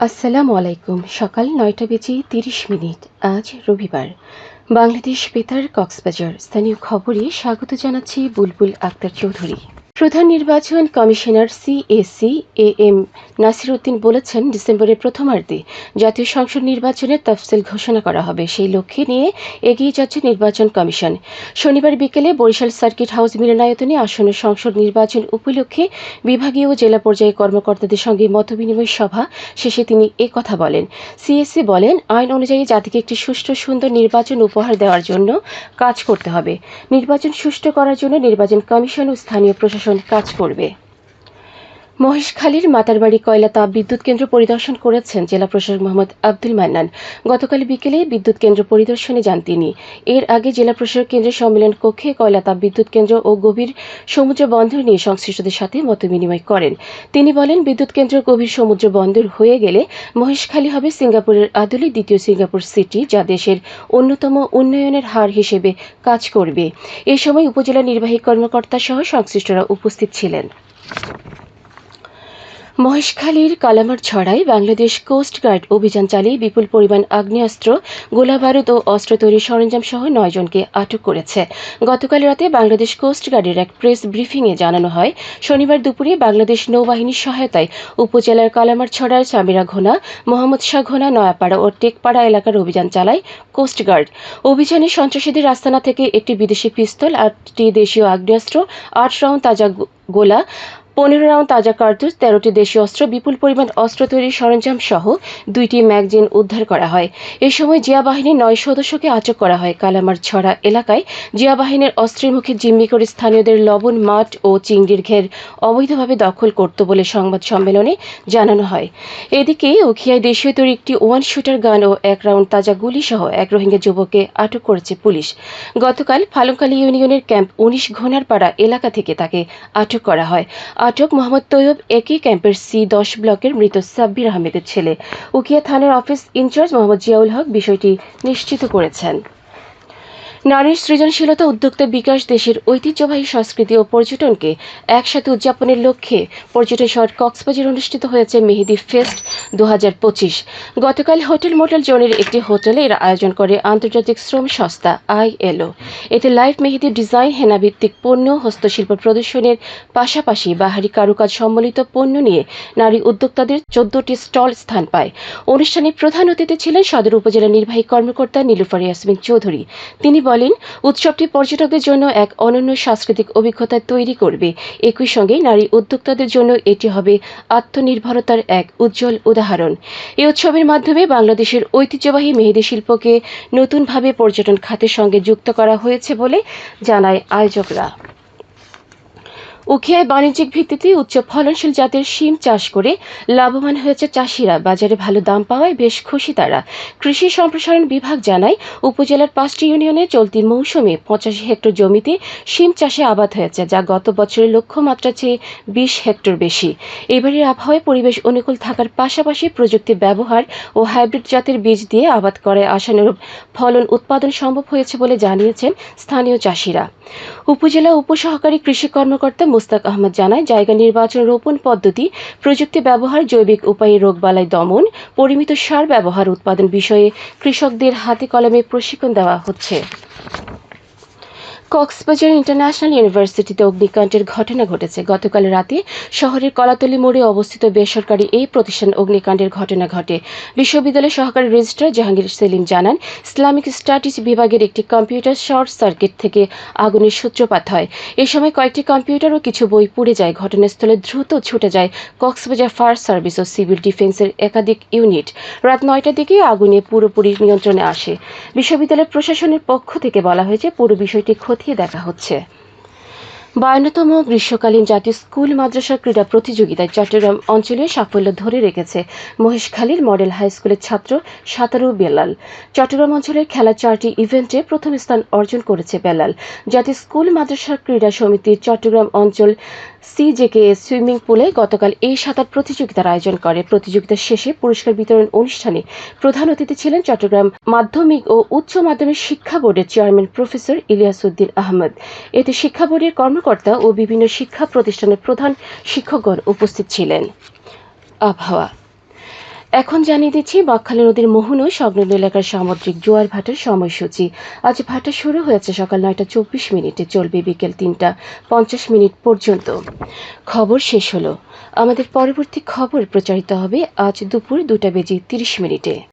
আসসালামু আলাইকুম। সকাল নয়টা বেজে তিরিশ মিনিট। আজ রবিবার। বাংলাদেশ বেতার কক্সবাজার। স্থানীয় খবরে স্বাগত জানাচ্ছি বুলবুল আক্তার চৌধুরী। প্রধান নির্বাচন commissioner CAC A M Nasir Uddin বলেছেন, ডিসেম্বরের প্রথমার্ধে জাতীয় সংসদ নির্বাচনের তফসিল ঘোষণা করা হবে। সেই লক্ষ্যে নিয়ে এগিয়ে যাচ্ছে নির্বাচন কমিশন। শনিবার বিকেলে বরিশাল সার্কিট হাউস মিলনায়তনে আসন্ন সংসদ নির্বাচন উপলক্ষে বিভাগীয় জেলা পর্যায়ে কর্মকর্তাদের সঙ্গে মতবিনিময় সভা শেষে তিনি এ কথা বলেন। সিএসসি বলেন, আইন অনুযায়ী জাতিকে একটি সুষ্ঠু, সুন্দর নির্বাচন উপহার দেওয়ার জন্য কাজ করতে হবে। নির্বাচন সুষ্ঠু করার জন্য নির্বাচন কমিশন ও স্থানীয় প্রশাসন কাজ করবে। মহেশখালীর মাতারবাড়ি কয়লা তাপ বিদ্যুৎ কেন্দ্র পরিদর্শন করেছেন জেলা প্রশাসক মোহাম্মদ আব্দুল মান্নান। গতকাল বিকেলে বিদ্যুৎ কেন্দ্র পরিদর্শনে যান তিনি। এর আগে জেলা প্রশাসক কেন্দ্রের সম্মেলন কক্ষে কয়লা তাপ বিদ্যুৎ কেন্দ্র ও গভীর সমুদ্র বন্দর নিয়ে সংশ্লিষ্টদের সাথে মতবিনিময় করেন। তিনি বলেন, বিদ্যুৎ কেন্দ্র গভীর সমুদ্র বন্দর হয়ে গেলে মহেশখালী হবে সিঙ্গাপুরের আদলে দ্বিতীয় সিঙ্গাপুর সিটি, যা দেশের অন্যতম উন্নয়নের হার হিসেবে কাজ করবে। এ সময় উপজেলা নির্বাহী কর্মকর্তা সহ সংশ্লিষ্টরা উপস্থিত ছিলেন। মহেশখালীর কালামার ছড়ায় বাংলাদেশ কোস্ট গার্ড অভিযান চালিয়ে বিপুল পরিমাণ আগ্নেয়াস্ত্র, গোলাবারুদ ও অস্ত্র তৈরির সরঞ্জাম সহ নয় জনকে আটক করেছে। গতকাল রাতে বাংলাদেশ কোস্ট গার্ডের এক প্রেস ব্রিফিংয়ে জানানো হয়, শনিবার দুপুরে বাংলাদেশ নৌবাহিনীর সহায়তায় উপজেলার কালামার ছড়ার চামিরা ঘোনা, মোহাম্মদ শাহ ঘোনা, নয়াপাড়া ও টেকপাড়া এলাকার অভিযান চালায় কোস্ট গার্ড। অভিযানে সন্ত্রাসীদের আস্তানা থেকে একটি বিদেশি পিস্তল, আটটি দেশীয় আগ্নেয়াস্ত্র, আট রাউন্ড তাজা গোলা পনেরো রাউন্ড তাজা কার্তুজ, তেরোটি দেশীয় অস্ত্র, বিপুল পরিমাণ অস্ত্র তৈরির সরঞ্জাম সহ দুইটি ম্যাগজিন উদ্ধার করা হয়। এ সময় জিয়া বাহিনীর নয় সদস্যকে আটক করা হয়। কালামার ছড়া এলাকায় জিয়া বাহিনীর অস্ত্রের মুখে জিম্মি করে স্থানীয়দের লবণ, মাঠ ও চিংড়ির ঘের অবৈধভাবে দখল করত বলে সংবাদ সম্মেলনে জানানো হয়। এদিকে উখিয়ায় দেশীয় তৈরি একটি ওয়ান শুটার গান ও এক রাউন্ড তাজা গুলি সহ এক রোহিঙ্গা যুবককে আটক করেছে পুলিশ। গতকাল ফালুকালী ইউনিয়নের ক্যাম্প উনিশ ঘোনারপাড়া এলাকা থেকে তাকে আটক করা হয়। আটক মোহাম্মদ তৈয়ব একই ক্যাম্পের সি দশ ব্লকের মৃত সাব্বির আহমেদের ছেলে। উকিয়া থানার অফিস ইনচার্জ মোহাম্মদ জিয়াউল হক বিষয়টি নিশ্চিত করেছেন। নারীর সৃজনশীলতা উদ্যোক্তা বিকাশ দেশের ঐতিহ্যবাহী সংস্কৃতি ও পর্যটনকে একসাথে উদযাপনের লক্ষ্যে পর্যটন শহর কক্সবাজার অনুষ্ঠিত হয়েছে মেহেদি ফেস্ট দু হাজার পঁচিশ। গতকাল হোটেল মোটেল জোনের একটি হোটেলে এর আয়োজন করে আন্তর্জাতিক শ্রম সংস্থা আইএলও। এতে লাইভ মেহেদি ডিজাইন, হেনাভিত্তিক পণ্য, হস্তশিল্প প্রদর্শনের পাশাপাশি বাহারি কারুকাজ সম্বলিত পণ্য নিয়ে নারী উদ্যোক্তাদের চোদ্দটি স্টল স্থান পায়। অনুষ্ঠানে প্রধান অতিথি ছিলেন সদর উপজেলা নির্বাহী কর্মকর্তা নীলুফার ইয়াসমিন চৌধুরী। তিনি বলেন, উৎসবটি পর্যটকদের জন্য এক অনন্য সাংস্কৃতিক অভিজ্ঞতা তৈরি করবে। একই সঙ্গে নারী উদ্যোক্তাদের জন্য এটি হবে আত্মনির্ভরতার এক উজ্জ্বল উদাহরণ। এই উৎসবের মাধ্যমে বাংলাদেশের ঐতিহ্যবাহী মেহেদি শিল্পকে নতুনভাবে পর্যটন খাতের সঙ্গে যুক্ত করা হয়েছে বলে জানায় আয়োজকরা। উখিয়ায় বাণিজ্যিক ভিত্তিতে উচ্চ ফলনশীল জাতের শিম চাষ করে লাভবান হয়েছে চাষিরা। বাজারে ভালো দাম পাওয়ায় বেশ খুশি তারা। কৃষি সম্প্রসারণ বিভাগ জানায়, উপজেলার পাঁচটি ইউনিয়নে চলতি মৌসুমে পঁচাশি হেক্টর জমিতে শিম চাষে আবাদ হয়েছে, যা গত বছরের লক্ষ্যমাত্রা চেয়ে বিশ হেক্টর বেশি। এবারের আবহাওয়ায় পরিবেশ অনুকূল থাকার পাশাপাশি প্রযুক্তি ব্যবহার ও হাইব্রিড জাতের বীজ দিয়ে আবাদ করায় আশানুরূপ ফলন উৎপাদন সম্ভব হয়েছে বলে জানিয়েছেন স্থানীয় চাষিরা। উপজেলা উপসহকারী কৃষি কর্মকর্তা মুস্তাক আহমদ জানায়, জায়গা নির্বাচন রোপণ পদ্ধতি, প্রযুক্তি ব্যবহার, জৈবিক উপায়ে রোগবালাই দমন, পরিমিত সার ব্যবহার, উৎপাদন বিষয়ে কৃষকদের হাতে কলমে প্রশিক্ষণ দেওয়া হচ্ছে। কক্সবাজার ইন্টারন্যাশনাল ইউনিভার্সিটিতে অগ্নিকাণ্ডের ঘটনা ঘটেছে। গতকাল রাতে শহরের কলাতলি মোড়ে অবস্থিত বেসরকারি এই প্রতিষ্ঠান অগ্নিকাণ্ডের ঘটনা ঘটে। বিশ্ববিদ্যালয়ের সহকারী রেজিস্ট্রার জাহাঙ্গীর সেলিম জানান, ইসলামিক স্টাডিজ বিভাগের একটি কম্পিউটার শর্ট সার্কিট থেকে আগুনের সূত্রপাত হয়। এ সময় কয়েকটি কম্পিউটার ও কিছু বই পুড়ে যায়। ঘটনাস্থলে দ্রুত ছুটে যায় কক্সবাজার ফায়ার সার্ভিস ও সিভিল ডিফেন্সের একাধিক ইউনিট। রাত নয়টার দিকে আগুনে পুরোপুরি নিয়ন্ত্রণে আসে। বিশ্ববিদ্যালয় প্রশাসনের পক্ষ থেকে বলা হয়েছে, পুরো বিষয়টি খতিয়ে দেখা হচ্ছে। বায়ান্নতম গ্রীষ্মকালীন জাতীয় স্কুল, মাদ্রাসা, ক্রীড়া প্রতিযোগিতায় চট্টগ্রাম অঞ্চলে সাফল্য ধরে রেখেছে মহেশখালীর মডেল হাই স্কুলের ছাত্র সাতারু বেলাল। চট্টগ্রাম অঞ্চলের খেলা চারটি ইভেন্টে প্রথম স্থান অর্জন করেছে বেলাল। জাতীয় স্কুল, মাদ্রাসা, ক্রীড়া সমিতির চট্টগ্রাম অঞ্চল সিজেকে সুইমিং পুলে গতকাল এই সাঁতার প্রতিযোগিতার আয়োজন করে। প্রতিযোগিতার শেষে পুরস্কার বিতরণ অনুষ্ঠানে প্রধান অতিথি ছিলেন চট্টগ্রাম মাধ্যমিক ও উচ্চ মাধ্যমিক শিক্ষা বোর্ডের চেয়ারম্যান প্রফেসর ইলিয়াস উদ্দিন আহমদ। এতে শিক্ষা বোর্ডের কর্মকর্তা ও বিভিন্ন শিক্ষা প্রতিষ্ঠানের প্রধান শিক্ষকগণ উপস্থিত ছিলেন। আবহাওয়া। এখন জানিয়ে দিচ্ছি, বকখালি নদীর মোহন ও সংলগ্ন এলাকার সামুদ্রিক জোয়ার ভাটার সময়সূচি। আজ ভাটা শুরু হয়েছে সকাল নয়টা চব্বিশ মিনিটে, চলবে বিকেল তিনটা পঞ্চাশ মিনিট পর্যন্ত। খবর শেষ হলো। আমাদের পরবর্তী খবর প্রচারিত হবে আজ দুপুর দুটা বেজে তিরিশ মিনিটে।